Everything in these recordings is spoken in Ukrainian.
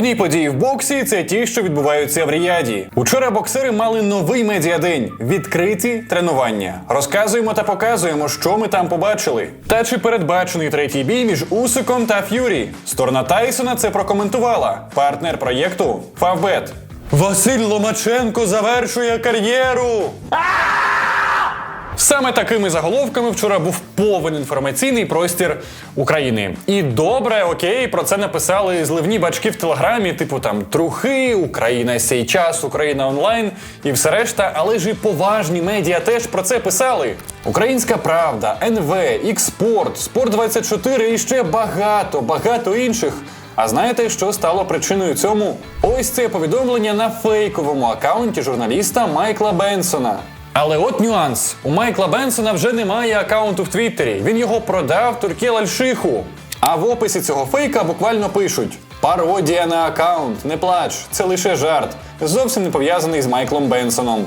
Головні події в боксі це ті, що відбуваються в Ріяді. Учора боксери мали новий медіадень відкриті тренування. Розказуємо та показуємо, що ми там побачили. Та чи передбачений третій бій між Усиком та Ф'юрі. Сторона Тайсона це прокоментувала. Партнер проєкту Фавбет. Василь Ломаченко завершує кар'єру. Саме такими заголовками вчора був повен інформаційний простір України. І добре, окей, про це написали зливні бачки в телеграмі, типу там Трухи, Україна сей час, Україна онлайн і все решта. Але ж і поважні медіа теж про це писали. Українська Правда, НВ, Ікспорт, Спорт 24 і ще багато, багато інших. А знаєте, що стало причиною цьому? Ось це повідомлення на фейковому акаунті журналіста Майкла Бенсона. Але от нюанс: у Майкла Бенсона вже немає акаунту в Твіттері. Він його продав Туркіл Альшиху. А в описі цього фейка буквально пишуть: пародія на акаунт, не плач, це лише жарт, зовсім не пов'язаний з Майклом Бенсоном.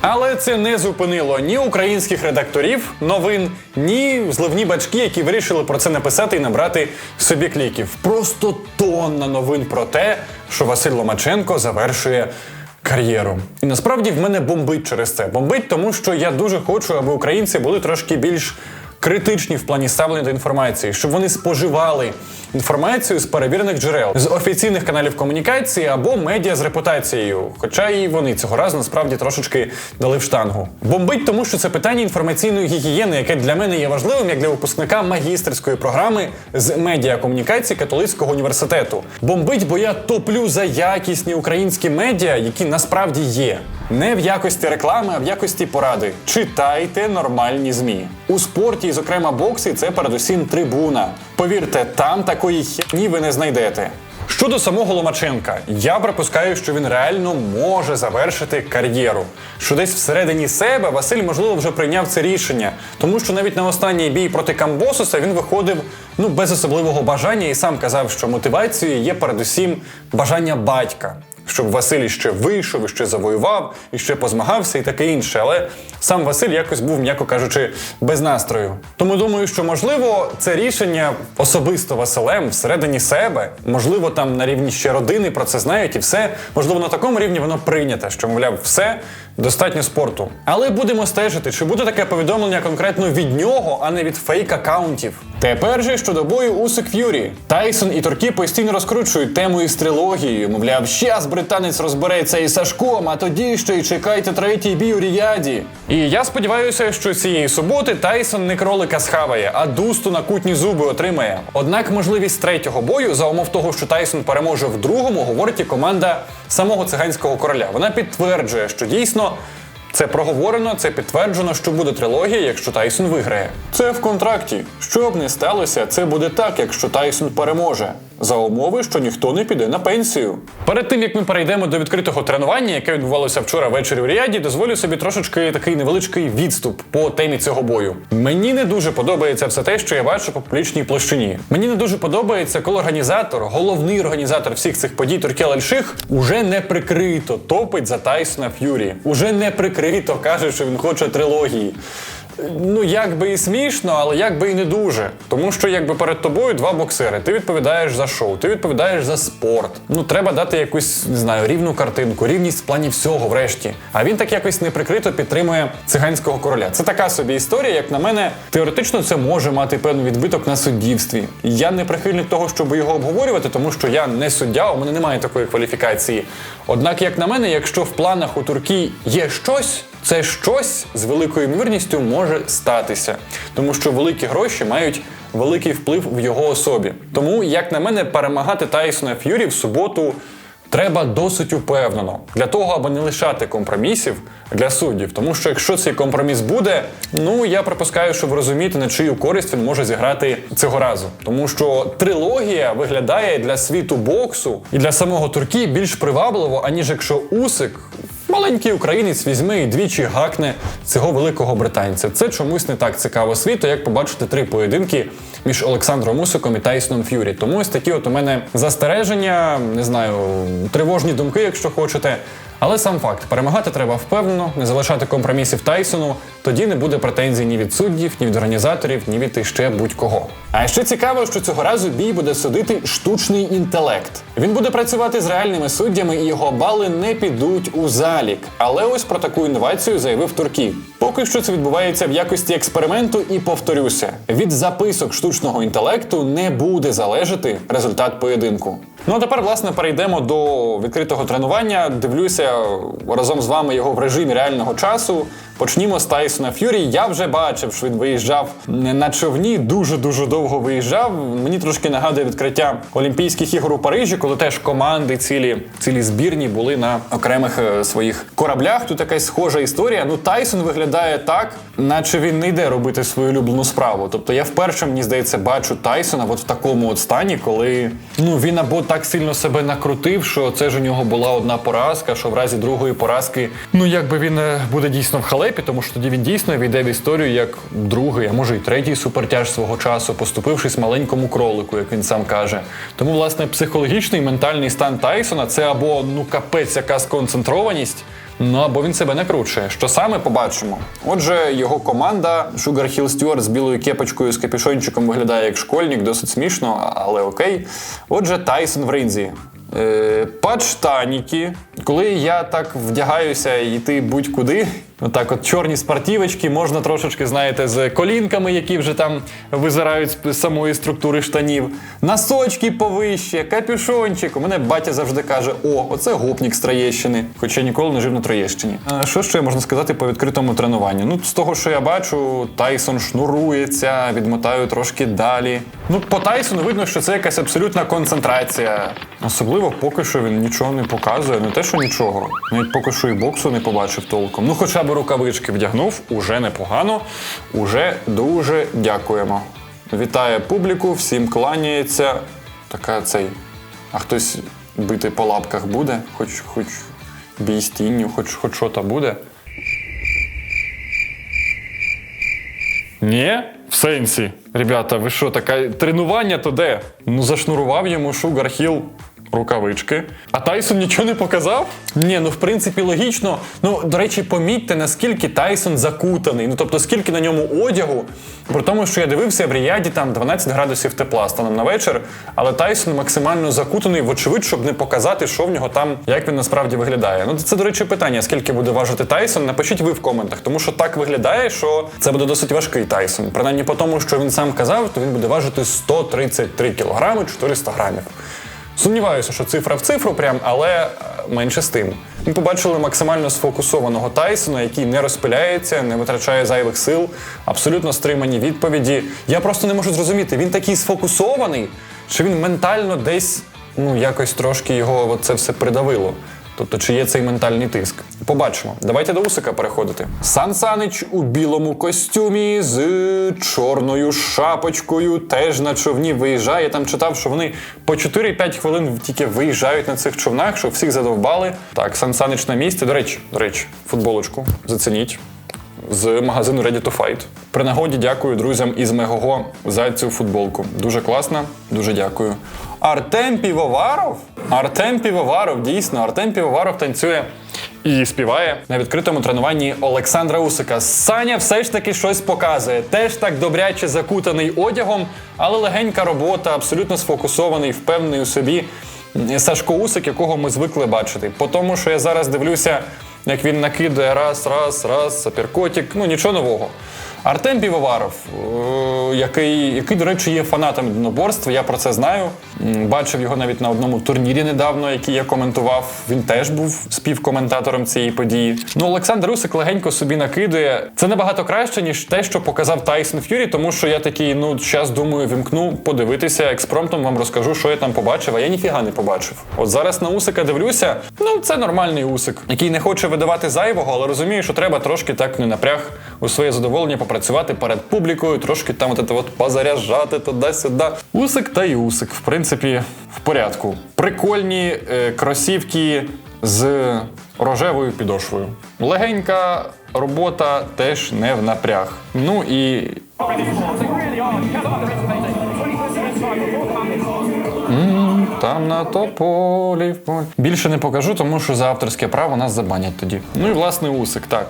Але це не зупинило ні українських редакторів новин, ні зливні бачки, які вирішили про це написати і набрати собі кліків. Просто тонна новин про те, що Василь Ломаченко завершує кар'єру. І насправді в мене бомбить через це. Бомбить, тому що я дуже хочу, аби українці були трошки більш критичні в плані ставлення до інформації, щоб вони споживали інформацію з перевірених джерел, з офіційних каналів комунікації або медіа з репутацією. Хоча і вони цього разу насправді трошечки дали в штангу. Бомбить, тому що це питання інформаційної гігієни, яке для мене є важливим як для випускника магістерської програми з медіакомунікації католицького університету. Бомбить, бо я топлю за якісні українські медіа, які насправді є. Не в якості реклами, а в якості поради. Читайте нормальні змі. У спорті, і, зокрема боксі, це передусім трибуна. Повірте, там такої херні ви не знайдете. Щодо самого Ломаченка, я припускаю, що він реально може завершити кар'єру. Що десь всередині себе Василь, можливо, вже прийняв це рішення, тому що навіть на останній бій проти Камбосуса він виходив ну без особливого бажання і сам казав, що мотивацією є передусім бажання батька щоб Василь ще вийшов, і ще завоював, і ще позмагався, і таке інше. Але сам Василь якось був, м'яко кажучи, без настрою. Тому думаю, що можливо це рішення особисто Василем всередині себе, можливо, там на рівні ще родини про це знають, і все можливо на такому рівні воно прийнято, що мовляв, все достатньо спорту. Але будемо стежити, чи буде таке повідомлення конкретно від нього, а не від фейк-аккаунтів. Тепер же щодо бою Усик Ф'юрі. Тайсон і Туркі постійно розкручують тему із трилогією. Мовляв, щас британець розбереться із Сашком, а тоді ще й чекайте третій бій у Ріяді. І я сподіваюся, що цієї суботи Тайсон не кролика схаває, а дусту на кутні зуби отримає. Однак можливість третього бою за умов того, що Тайсон переможе в другому, говорить і команда самого циганського короля. Вона підтверджує, що дійсно. Це проговорено, це підтверджено, що буде трилогія, якщо Тайсон виграє. Це в контракті. Що б не сталося, це буде так, якщо Тайсон переможе. За умови, що ніхто не піде на пенсію. Перед тим як ми перейдемо до відкритого тренування, яке відбувалося вчора ввечері у Ріаді, дозволю собі трошечки такий невеличкий відступ по темі цього бою. Мені не дуже подобається все те, що я бачу по публічній площині. Мені не дуже подобається, коли організатор, головний організатор всіх цих подій Туркел Альших, уже не прикрито топить за Тайсона Ф'юрі. Уже не прикрито каже, що він хоче трилогії. Ну, як би і смішно, але як би і не дуже. Тому що якби перед тобою два боксери, ти відповідаєш за шоу, ти відповідаєш за спорт. Ну, треба дати якусь, не знаю, рівну картинку, рівність в плані всього, врешті. А він так якось неприкрито підтримує циганського короля. Це така собі історія, як на мене, теоретично це може мати певний відбиток на суддівстві. Я не прихильник того, щоб його обговорювати, тому що я не суддя, у мене немає такої кваліфікації. Однак, як на мене, якщо в планах у Туркії є щось це щось з великою ймовірністю може статися, тому що великі гроші мають великий вплив в його особі. Тому, як на мене, перемагати Тайсона Ф'юрі в суботу. Треба досить упевнено для того, аби не лишати компромісів для суддів. Тому що якщо цей компроміс буде, ну я припускаю, що ви розумієте, на чию користь він може зіграти цього разу. Тому що трилогія виглядає для світу боксу і для самого Туркі більш привабливо, аніж якщо Усик Маленький українець візьме і двічі гакне цього великого британця. Це чомусь не так цікаво світу, як побачити три поєдинки між Олександром Усиком і Тайсоном Ф'юрі. Тому ось такі от у мене застереження, не знаю, тривожні думки, якщо хочете. Але сам факт, перемагати треба впевнено, не залишати компромісів Тайсону, тоді не буде претензій ні від суддів, ні від організаторів, ні від іще будь-кого. А ще цікаво, що цього разу бій буде судити штучний інтелект. Він буде працювати з реальними суддями, і його бали не підуть у залік. Але ось про таку інновацію заявив Турків. Поки що це відбувається в якості експерименту, і повторюся: від записок штучного інтелекту не буде залежати результат поєдинку. Ну а тепер, власне, перейдемо до відкритого тренування. Дивлюся разом з вами його в режимі реального часу. Почнімо з Тайсона Ф'юрі. Я вже бачив, що він виїжджав на човні, дуже дуже довго виїжджав. Мені трошки нагадує відкриття Олімпійських ігор у Парижі, коли теж команди цілі, цілі збірні були на окремих е, своїх кораблях. Тут якась схожа історія. Ну Тайсон виглядає так, наче він не йде робити свою улюблену справу. Тобто я вперше, мені здається, бачу Тайсона от в такому от стані, коли ну він або так сильно себе накрутив, що це ж у нього була одна поразка, що в разі другої поразки, ну якби він е, буде дійсно в халепі, тому що тоді він дійсно війде в історію як другий, а може й третій супертяж свого часу, поступившись маленькому кролику, як він сам каже. Тому, власне, психологічний ментальний стан Тайсона це або ну капець, яка сконцентрованість. Ну або він себе накручує. Що саме побачимо? Отже, його команда Sugar Hill Stewart з білою кепочкою з капюшончиком виглядає як школьник, досить смішно, але окей. Отже, Тайсон в ринзі. Е, Подштаніки. Коли я так вдягаюся йти будь-куди, отак от чорні спортівочки, можна трошечки, знаєте, з колінками, які вже там визирають з самої структури штанів. Носочки повище, капюшончик. У мене батя завжди каже: о, оце гопнік з Троєщини, хоча ніколи не жив на Троєщині. А що ще можна сказати по відкритому тренуванню? Ну, з того, що я бачу, Тайсон шнурується, відмотаю трошки далі. Ну, по Тайсону видно, що це якась абсолютна концентрація. Особливо поки що він нічого не показує, не те, що нічого. Навіть поки що і боксу не побачив толком. Ну, хоча б рукавички вдягнув, уже непогано, уже дуже дякуємо. Вітає публіку, всім кланяється. Така цей. А хтось бити по лапках буде, хоч хоч бій з хоч хоч що то буде. Ні, в сенсі. Ребята, ви що, таке тренування то де? Ну зашнурував йому Шугар Хіл рукавички. А Тайсон нічого не показав? Ні, ну в принципі логічно. Ну, до речі, помітьте, наскільки Тайсон закутаний. Ну тобто, скільки на ньому одягу. При тому, що я дивився в Ріяді там 12 градусів тепла станом на вечір, але Тайсон максимально закутаний, вочевидь, щоб не показати, що в нього там, як він насправді виглядає. Ну, це, до речі, питання, скільки буде важити Тайсон. Напишіть ви в коментах, тому що так виглядає, що це буде досить важкий Тайсон. Принаймні по тому, що він сам казав, то він буде важити 133 кілограми 400 грамів. Сумніваюся, що цифра в цифру, прям, але е, менше з тим. Ми побачили максимально сфокусованого Тайсона, який не розпиляється, не витрачає зайвих сил, абсолютно стримані відповіді. Я просто не можу зрозуміти, він такий сфокусований, чи він ментально десь ну якось трошки його це все придавило. Тобто, чи є цей ментальний тиск? Побачимо. Давайте до Усика переходити. Сан Санич у білому костюмі з чорною шапочкою, теж на човні виїжджає. Я там читав, що вони по 4-5 хвилин тільки виїжджають на цих човнах, що всіх задовбали. Так, Сан Санич на місці. До речі, до речі, футболочку зацініть. З магазину Ready to Fight. При нагоді дякую друзям із Мегого за цю футболку. Дуже класна, дуже дякую. Артем Півоваров? Артем Півоваров, дійсно, Артем Півоваров танцює і співає на відкритому тренуванні Олександра Усика. Саня все ж таки щось показує. Теж так добряче закутаний одягом, але легенька робота, абсолютно сфокусований, впевнений у собі. Сашко Усик, якого ми звикли бачити. По тому, що я зараз дивлюся, як він накидає раз, раз, раз, сапіркотік, ну нічого нового. Артем Півоваров, е, який, який, до речі, є фанатом єдиноборства, я про це знаю. Бачив його навіть на одному турнірі недавно, який я коментував. Він теж був співкоментатором цієї події. Ну, Олександр Усик легенько собі накидує. Це набагато краще, ніж те, що показав Тайсон Ф'юрі, тому що я такий, ну, зараз думаю, вімкну подивитися, експромтом вам розкажу, що я там побачив, а я ніфіга не побачив. От зараз на Усика дивлюся, ну це нормальний Усик, який не хоче видавати зайвого, але розуміє, що треба трошки так не напряг у своє задоволення попрацювати перед публікою, трошки там от, от позаряжати туди-сюди. Усик та й усик, в принципі, в порядку. Прикольні е, кросівки з рожевою підошвою. Легенька робота теж не в напряг. Ну і. Там на тополі. Більше не покажу, тому що за авторське право нас забанять тоді. Ну і власне усик, так.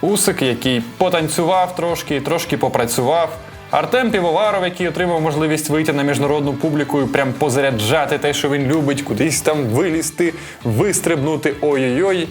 Усик, який потанцював трошки, трошки попрацював. Артем Півоваров, який отримав можливість вийти на міжнародну публіку і прям позаряджати те, що він любить, кудись там вилізти, вистрибнути. Ой-ой-ой.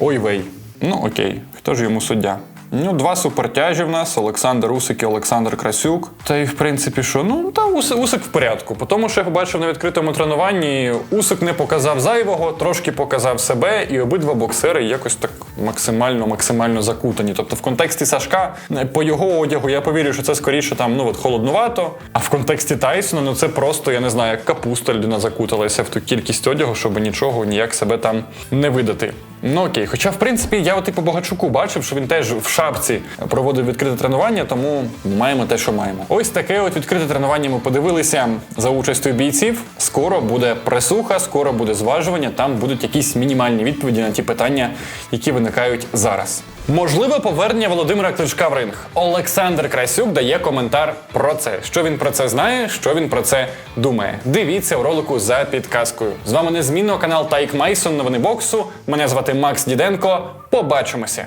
Ой вей. Ну окей, хто ж йому суддя? Ну, два супертяжі в нас: Олександр Усик і Олександр Красюк. Та й в принципі, що ну та Усик, Усик в порядку. По тому, що я побачив на відкритому тренуванні, Усик не показав зайвого, трошки показав себе, і обидва боксери якось так максимально, максимально закутані. Тобто, в контексті Сашка, е, по його одягу, я повірю, що це скоріше там ну от холоднувато. А в контексті Тайсона, ну це просто, я не знаю, як капуста людина закуталася в ту кількість одягу, щоб нічого ніяк себе там не видати. Ну окей, хоча, в принципі, я от і по Богачуку бачив, що він теж в шапці проводив відкрите тренування, тому маємо те, що маємо. Ось таке от відкрите тренування ми подивилися за участю бійців. Скоро буде пресуха, скоро буде зважування. Там будуть якісь мінімальні відповіді на ті питання, які виникають зараз. Можливе повернення Володимира Кличка в ринг. Олександр Красюк дає коментар про це. Що він про це знає, що він про це думає. Дивіться у ролику за підказкою. З вами незмінно канал Тайк Майсон. Новини боксу. Мене звати Макс Діденко. Побачимося.